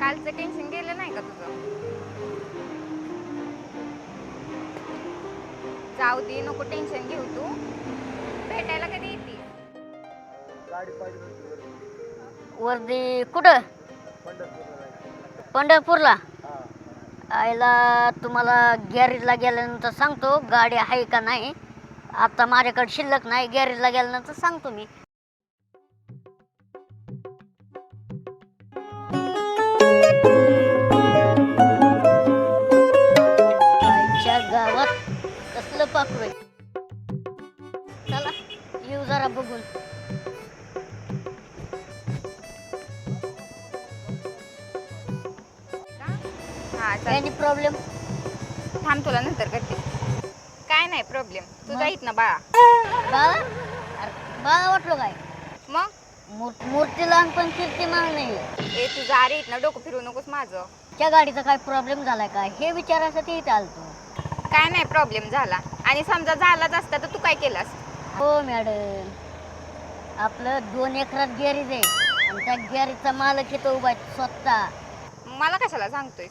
कालचं टेन्शन गेलं नाही का तुझं? जाऊ दे नको टेन्शन घेऊ तू. भेटायला कधी येते. वर्दी कुठं? पंढरपूरला? हा. आईला तुम्हाला गॅरेजला गेल्यानंतर सांगतो गाडी आहे का नाही. आता माझ्याकडे शिल्लक नाही गॅरेजला गेल्यानंतर सांगतो मी. चला येऊ जरा बघून. हा एनी प्रॉब्लेम थांब तुला नंतर करते. काय नाही प्रॉब्लेम तू मग? जाईत ना बाळा. बाळा? अरे बाळा वाटलो काय? मग? मूर- मूर्ती लहानपण कीर्ती मान नाही. ए तू जा रे इथनं डोकं फिरू नकोस माझं. त्या गाडीचा काय प्रॉब्लेम झालाय का? हे विचारायसाठी इथे आलतो. काय नाही प्रॉब्लेम झाला. आणि समजा झालाच असता तर तू काय केलास? हो मॅडम आपलं दोन एकरात गॅरेज आहे. आणि त्या गॅरेजचा मालक येतो उभा आहे स्वतः. मला कशाला सांगतोय?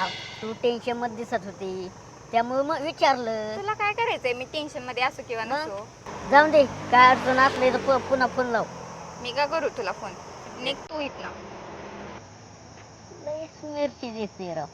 अहो, तू टेन्शनमध्ये दिसत होती. त्यामुळे मग विचारलं. तुला काय करायचंय? मी टेन्शनमध्ये असो किंवा मग? नसो. जाऊन दे. काय अडचण असले तर प- पुन्हा फोन लाव. मी का करू तुला फोन निघ तू इथनं. लयच मिरची दिसते राव.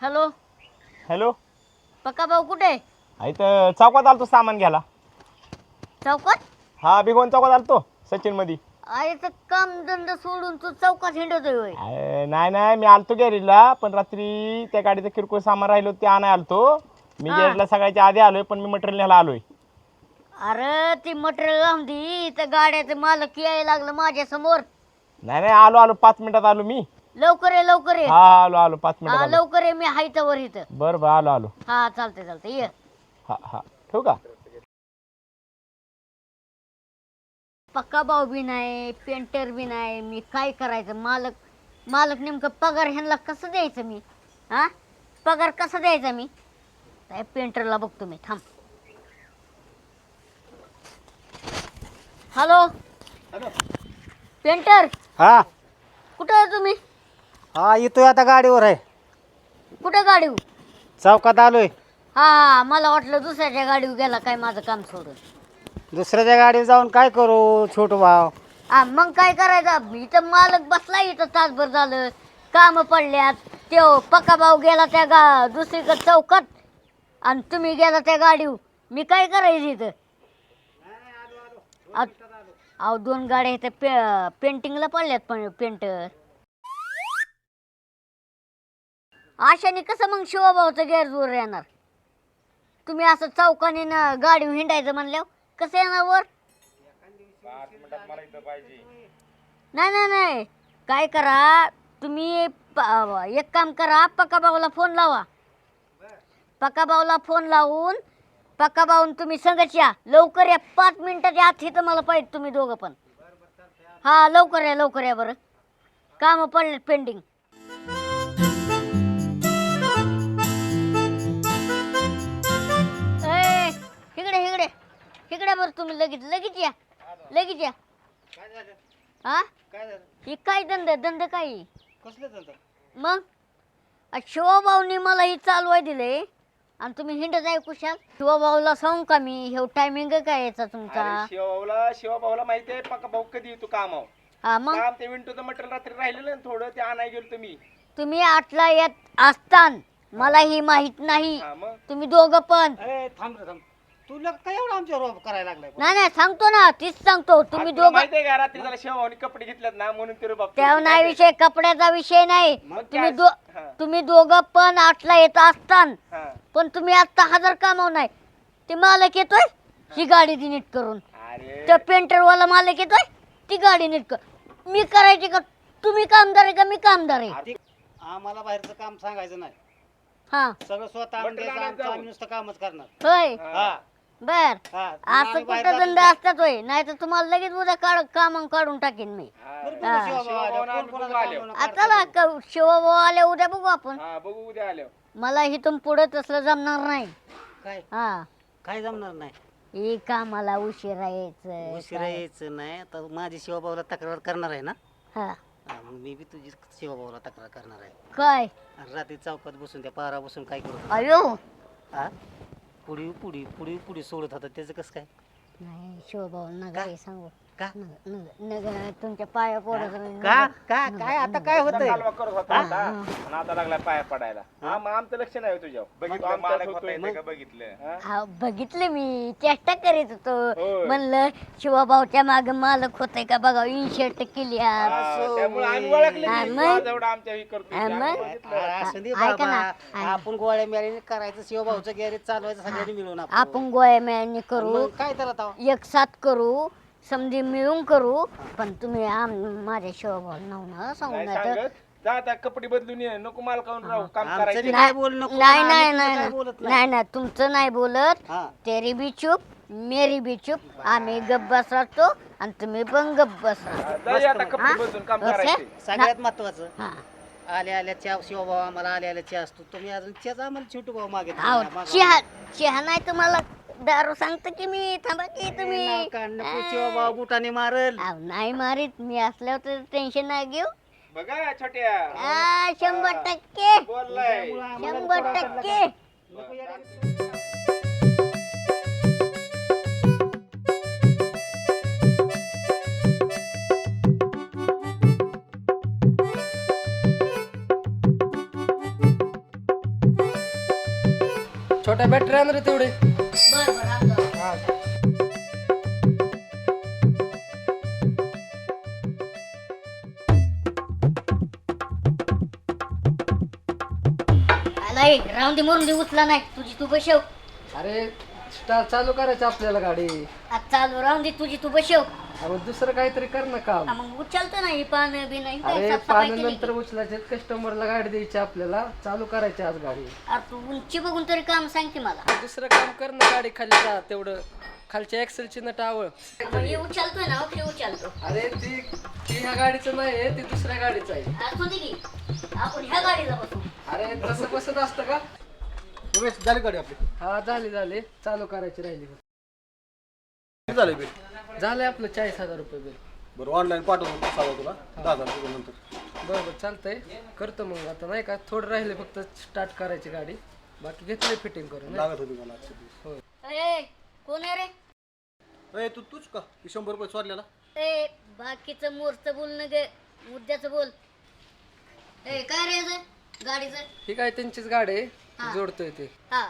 हॅलो? हॅलो? पक्का भाऊ कुठे इथं चौकात आलतो सामान घ्यायला. चौकात? हा बिगोन चौकात आलतो सचिनमध्ये आईचं काम धंदा सोडून तू चौकात हिंडतोय होय. अरे, नाही नाही मी आलतो गॅरेजला पण रात्री त्या गाडीचं किरकोळ सामान राहिलो ते आणाय आलतो. मी. गॅरेजला सगळ्याच्या आधी आलोय पण मी मटेरियल न्यायला आलोय. अरे ती मटेरियल लावून दे इथं गाड्याचं मालक यायला लागलं माझ्यासमोर. नाही नाही आलो आलो पाच मिनिटात आलो मी. लवकर ये लवकर ये. हा आलो आलो पाच हा आलो. लवकर ये मी हायचं वर इथं. बरं बरं आलो आलो. हा चालते चालते ये. हा हा ठेवू का? पक्का भाऊ बी नाही पेंटर बी नाही मी काय करायचं? मालक मालक नेमकं पगार ह्यांना कसं द्यायचं मी? हा? पगार कसा द्यायचा मी? काय पेंटरला बघतो मी थांब. हॅलो पेंटर हा. कुठं आहे तुम्ही? हा येतोय आता गाडीवर आहे. कुठं गाडी? चौकात आलोय. हा मला वाटलं दुसऱ्याच्या गाडीवर गेला काय माझं काम सोडून. दुसऱ्याच्या गाडीवर जाऊन काय करू छोटू भाव? आ मग काय करायचं? इथं मालक बसला इथं तासभर झालं. काम पडल्यात. त्यो पक्का भाऊ गेला त्या गा दुसरीकडे चौकात. आणि तुम्ही गेला त्या गाडीवर. मी काय करायचं इथं? अहो अहो, दोन गाड्या इथं पे पेंटिंगला पडल्यात पण पेंटर. अशाने कसं मग शिवभाऊचं गैरजोर येणार? तुम्ही असं चौकाने ना गाडी हिंडायचं म्हणल्यावर? कसं येणार वर? नाही नाही नाही. काय करा तुम्ही प- एक काम करा पक्का भाऊला फोन लावा. पक्का भाऊला फोन लावून पक्का भाऊन तुम्ही संगच या. लवकर या. पाच मिनिटाच्या आत इथं मला पाहिजे तुम्ही दोघं पण. हा लवकर या लवकर या बरं. कामं पडले पेंडिंग इकडे बरं तुम्ही लगेच लगेच या. लगेच या. हा? ही काय धंदा धंदा काय मग? आ, शिवभाऊनी मला ही चालवाय दिले. आणि तुम्ही हिंडत आहे कुशाल? शिवभाऊला सांगू का मी? हे टायमिंग काय याचा तुमचा? शिवभाऊला शिवभाऊला माहिती आहे पक्का भाऊ कधी येतो कामावर. हा मग? काम ते विंटूचं मटेरियल रात्री राहिलेलं ना थोडं ते आणाय गेलो तुम्ही. तुम्ही आठला येत असतान. मला ही माहीत नाही. हा मग? तुम्ही दोघं पण. ए थांब रे थांब. तुला काय एवढं आमच्यावर रोप करायला लागलाय? नाही नाही सांगतो ना तीच सांगतो. तुम्ही तुला दोघं माहितीये का रात्री त्याला शेवानी कपडे घेतलेत ना म्हणून ते बाप त्या नाही विषय कपड्याचा विषय नाही. मग तुम्ही काय? दो हा. तुम्ही दोघं पण आठला येत असतान. हा. पण तुम्ही आता हजार कामाव नाही. ते मालक येतोय ही गाडी ती नीट करून. अरे. त्या पेंटरवाला मालक येतोय ती गाडी नीट कर. मी करायची का? तुम्ही कामदार आहे का? मी कामदार आहे. आम्हाला बाहेरचं काम सांगायचं नाही. हा. सगळं स्वतः आणून बंडल द्यायचं आणायचं आमचं जाऊन. आम्ही नुसतं कामच करणार. होय. हा. बर. हा असं आम्ही बाहेर कुठं धंदे नाही. असतात होय? नाही तर तुम्हाला लगेच उद्या काढ काम काढून टाकेन मी. बरं बघू हा. शिवाभाऊ आले. शिवाभाऊ कोण कोणाचं आले. काम आता ना क- शिवभाऊ आले उद्या बघू आपण. हा बघू उद्या आल्यावर. मला इथून पुढे तसलं जमणार नाही. काय? हा. काय जमणार नाही? ही कामाला उशिरा यायचं उशिरा यायचं नाही. आता माझी शिवभाऊला तक्रार करणार आहे ना? हा. हा, मग मी बी तुझी शिवभाऊला तक्रार करणार आहे. काय? आणि रात्री चौकात बसून त्या पारा बसून काय करत अयो! हा? पुढी पुढी पुढी पुढी सोडत होता त्याचं कसं काय नाही शिवभाऊ नका हे सांगू का नग- नग- नग- तुमच्या पाया पडत. का का काय आता काय होतंय कालवा करत होता आता आणि आता लागला पाया पडायला हा मग आमचं लक्ष नाही हो तुझ्यावर बघितलं मालक होतोय. का बघितलं हा? हा बघितले मी चेष्टा करीत होतो होय. म्हणलं शिवभाऊच्या माग मालक होते का बघा इन्शर्ट केली आज. हा, त्यामुळे आम्ही ओळखले हा, की मग? तुझा जेवढा आमच्या हे करतो हा, ते मग? आम्ही बघितलं. अरे असं दे ऐका बाबा ना. आपण गोळ्या मिळाल्याने करायचं शिवभाऊचं गॅरेज चालवायचं सगळ्यांनी मिळून आपण गोळ्या मिळाने करू मग काय त्याला ताव? एक साथ करू समधी मिळून करू पण तुम्ही आम माझ्या शिवभाऊ नाव ना सांगू नाही नाही तर सांगत. जा आता कपडे बदलून ये. नको माल खाऊन राहू? काम आमचं करायचं बी काय बोल नको नाही आम्ही नाही तुझं नाही काय नाही. बोलत नाही नाही. तुमचं नाही बोलत. हा. तेरी बी चूप मेरी बी चूप. आम्ही गप्प बसतो आणि तुम्ही पण गप्प बसा. जा ये आता कपडे? बदलून काम ओके? करायचे. सगळ्यात महत्वाचं हा. आल्या आल्या चहा शिवभाऊ आम्हाला आल्या आल्या चहा असतो. तुम्ही अजून चहाच आम्हाला छोटू भाऊ मागे चहा चहा नाही तुम्हाला? दारू सांगतो की मी थांबा की तुम्ही. शिवभाऊ बुटाने मारल. अहो, नाही मारीत मी असल्यावर तर टेन्शन नाही घेऊ. बघा छोट्या. आ, शंभर टक्के. बोललाय. शंभर टक्के. छोट्या बॅटरी आण रे तेवढे. बर बर आणतो. आलाय राहून दे मरून दे उचला नाही. तुझी तू बसव. अरे स्टार चालू करायचं आपल्याला गाडी. आज चालू राहून दे तुझी तू बसव. अरे तुसरं काहीतरी कर ना काम. हा, मग उचलतं नाही पान बी नाही काय अरे साफसफाई पाणी केली. नंतर की. उचलायचे कस्टमरला गाडी द्यायची आपल्याला. चालू करायची आज गाडी. अरे तू उंची बघून तरी काम सांग की मला. दुसरं काम कर ना गाडी खाली जा तेवढं खालच्या एक्सेलची नट आवळ मग हे उचलतोय ना ओके उचलतो. अरे ती ती ह्या गाडीचं नाही ती दुसऱ्या गाडीचं आहे. असू दे की आपण ह्या गाडीला बसू. अरे तसं बसत असतं का? झाली गाडी आपली. हा झाली झाली. चालू करायची राहिली. झाले बिल? झाले आपलं चाळीस हजार रुपये बिल बरं ऑनलाईन पाठवून सांगा तुला. दहा हजार रुपये नंतर. बरं बरं चालतंय. करतो मग आता. नाही का थोडं राहिले फक्त स्टार्ट करायची गाडी. बाकी घेतली फिटिंग करून लागत होती मला आजच्या दिवस ए कोण आहे रे? ए तू तूच का? की शंभर रुपये चोरल्याला ए बाकीचं मोरचं बोल न गे. मुद्द्याचं बोल. ए काय रे याचं? गाडीचं? ही काय त्यांचीच गाडी आहे? हा. ती जोडतोय ते. हा.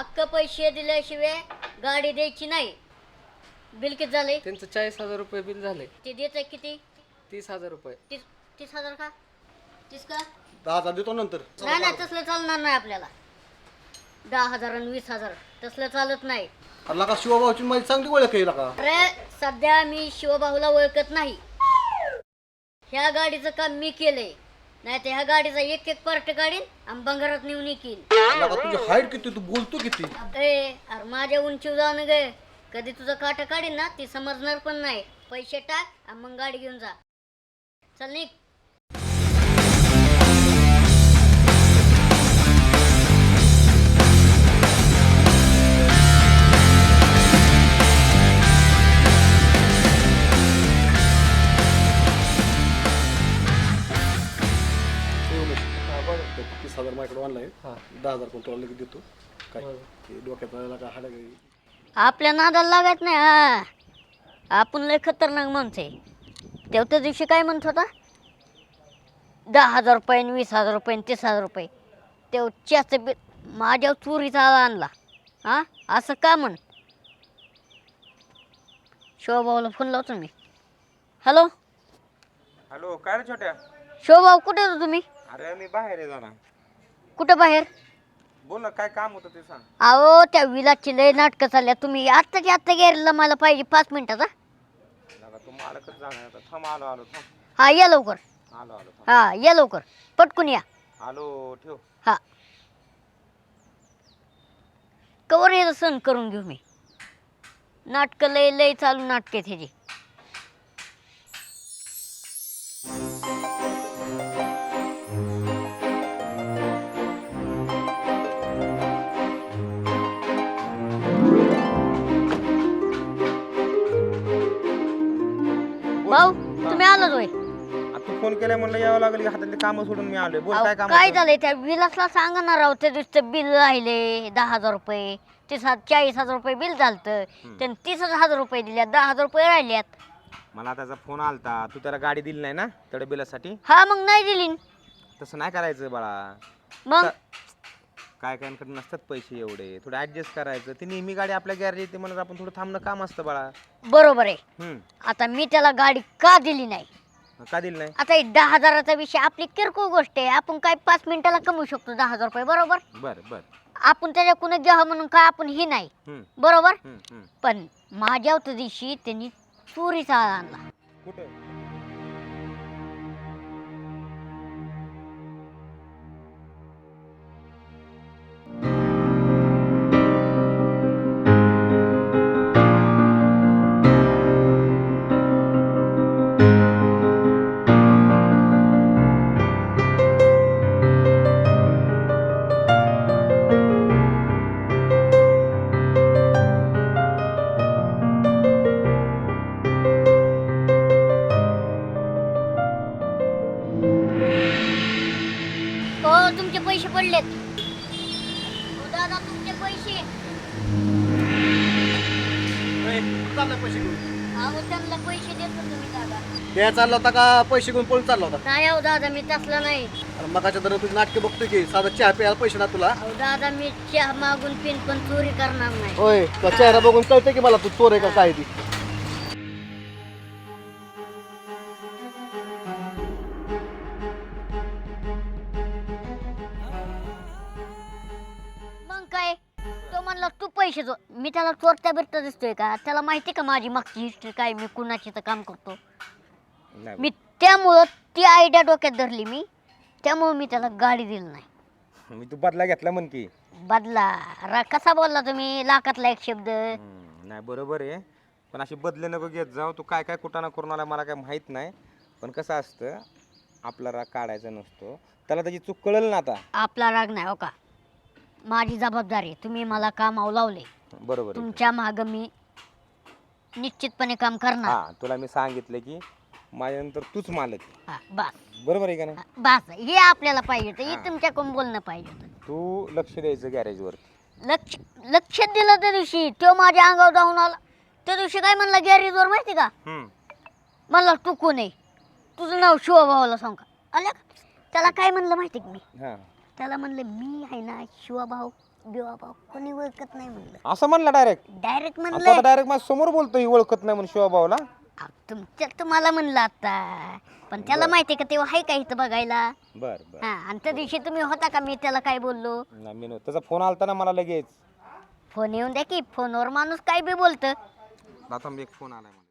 अक्क पैसे दिल्याशिवाय गाडी द्यायची नाही. बिल किती झाले? त्यांचं चाळीस हजार रुपये बिल झाले. ते देत किती? तीस हजार रुपये. तीस तीस हजार का? तीस का? दहा हजार देतो नंतर. नाही नाही तसलं चालणार नाही आपल्याला. दहा हजार आणि वीस हजार. तसलं चालत नाही. अरे लका शिवभाऊची माझी चांगली ओळख आहे लका. अरे सध्या मी शिवबाहूला ओळखत नाही. ह्या गाडीचं काम मी केलंय. नाही तर ह्या गाडीचा एक एक पार्ट काढीन आणि बंगारात नेऊन येईन लका तुझी हाईट किती तू बोलतो किती? ए अरे माझ्या उंचीवर जाऊन गे. कधी तुझं काटा काढीन ना ती समजणार पण नाही. पैसे टाक आणि मग गाडी घेऊन जा. चल निघ. तीस हजार माझ्याकडे ऑनलाईन हा. दहा हजार कोण तुला लगेच देतो. काय? ते डोक्यात लका हाडा आपल्या नादाला लागत नाही हा. आपण लय खतरनाक माणूस आहे. तेव्हा त्या दिवशी काय म्हणत होता? दहा हजार रुपये वीस हजार रुपये तीस हजार रुपये. तेव्हा च्याचं बिल माझ्या चोरीचा आणला. हां? असं का म्हण? शिवभाऊला फोन लावतो मी. हॅलो हॅलो काय रे छोट्या? शिवभाऊ कुठे होतो तुम्ही? अरे मी बाहेर आहे जरा. कुठं बाहेर? बोल ना काय काम होतं ते सांग. अहो त्या विलाची लय नाटकं चालल्या. तुम्ही आत्ताच्या आत्ता गेलेला मला पाहिजे पाच मिनिटाचा दादा तू मालकच जाणार आता. थांब आलो आलो थांब. हा या लवकर. आलो आलो थांब. हा या लवकर. पटकून या. आलो ठेव. हा. कवर हे सण करून घेऊ मी. नाटकं लय लय चालू नाटक आहेत ह्याची म्हणलं यावं लागलं हातातले काम सोडून मी आलोय. बोल काय काम काय होतं? झालंय? त्या बिलासला सांगा ना राव त्या दिवशी बिल राहिले दहा हजार रुपये. तीस हजार चाळीस हजार रुपये बिल झालतं. त्याने तीस हजार रुपये दिल्यात दहा हजार रुपये राहिल्यात. मला त्याचा फोन आलता. तू त्याला गाडी दिली नाही ना तेवढ्या बिलासाठी? हा मग नाही दिली. तसं नाही करायचं बाळा. मग? काय काय नसतात पैसे एवढे. थोडं ऍडजस्ट करायचं. ती नेहमी गाडी आपल्या गॅरेज येते म्हणून आपण थोडं थांबणं काम असतं बाळा. बरोबर आहे. हम्म. आता मी त्याला गाडी का दिली नाही? का दिली नाही? आता हे दहा हजाराचा विषय आपली किरकोळ गोष्ट आहे. आपण काय पाच मिनिटाला कमवू शकतो दहा हजार रुपये बरोबर? बर बर. आपण त्याच्याकडून घ्यावं म्हणून काय आपण ही नाही. हम्म. बरोबर? हम्म हम्म. पण माझ्या दिवशी त्यांनी चोरीचा आणला. कुठे? त्यांना पैसे देतो तुम्ही दादा. ते चालला होता का? पैसे घेऊन पळून चालला होता? नाही अहो दादा मी तसला नाही. मगाच्या दर तुझी नाटके बघतोय की साधा चहा प्यायला पैसे ना तुला? अहो दादा मी चहा मागून पिन पण चोरी करणार नाही. होय तुझा चेहरा बघून कळतं की मला तू चोर आहे का काय ती? पैसे दो मी त्याला चोरत्या बिरता दिसतोय का? त्याला माहिती का माझी मागची हिस्ट्री काय मी कुणाची तर काम करतो. नाही मी त्यामुळं ती आयडिया डोक्यात धरली मी. त्यामुळं मी त्याला गाडी दिली नाही. मी तू बदला घेतला म्हण की. बदला? रा कसा बोलला तुम्ही? लाखातला एक शब्द. हम्म, नाही बरोबर आहे. पण अशी बदले नको घेत जाऊ. तू काय काय कुठाना करून आला मला काय माहीत नाही. पण कसं असतं आपला राग काढायचा नसतो. त्याला त्याची चूक कळल ना आता. आपला राग नाही हो का? माझी जबाबदारी. तुम्ही मला कामावर लावले बरोबर आहे. तुमच्या माग मी निश्चितपणे काम करणार. हा तुला मी सांगितलं की माझ्यानंतर तूच मालक आहे. हा, बस. बरोबर आहे का नाही? हा, बस. हे आपल्याला पाहिजे होतं. हे तुमच्याकडून बोलणं पाहिजे होतं. तू लक्ष द्यायचं गॅरेजवर लक्ष लक्ष दिलं त्या दिवशी. तो माझ्या अंगावर जाऊन आला. त्या दिवशी काय म्हणला गॅरेजवर माहिती का? म्हणला तू कोण आहे? तुझं नाव शिवभावाला सांग का? त्याला काय म्हणलं माहिती का मी? हा. त्याला म्हणलं मी आहे ना शिवाभाऊ बिवाभाऊ कोणी ओळखत नाही म्हणलं. असं म्हणलं डायरेक्ट डायरेक्ट म्हणलं. डायरेक्ट माझ्यासमोर बोलतोय ओळखत नाही म्हणून शिवाभाऊला. अहो, तुमच्या तुम्हाला म्हणलं आता. पण त्याला माहिती का तेव्हा आहे का इथं बघायला? बर बर. हा आणि त्या दिवशी तुम्ही होता का? मी त्याला काय बोललो? नाही मी नव्हतं. त्याचा फोन आलता ना मला लगेच. फोन येऊन द्या की फोनवर माणूस काय बी बोलतं. आता एक फोन आलाय मला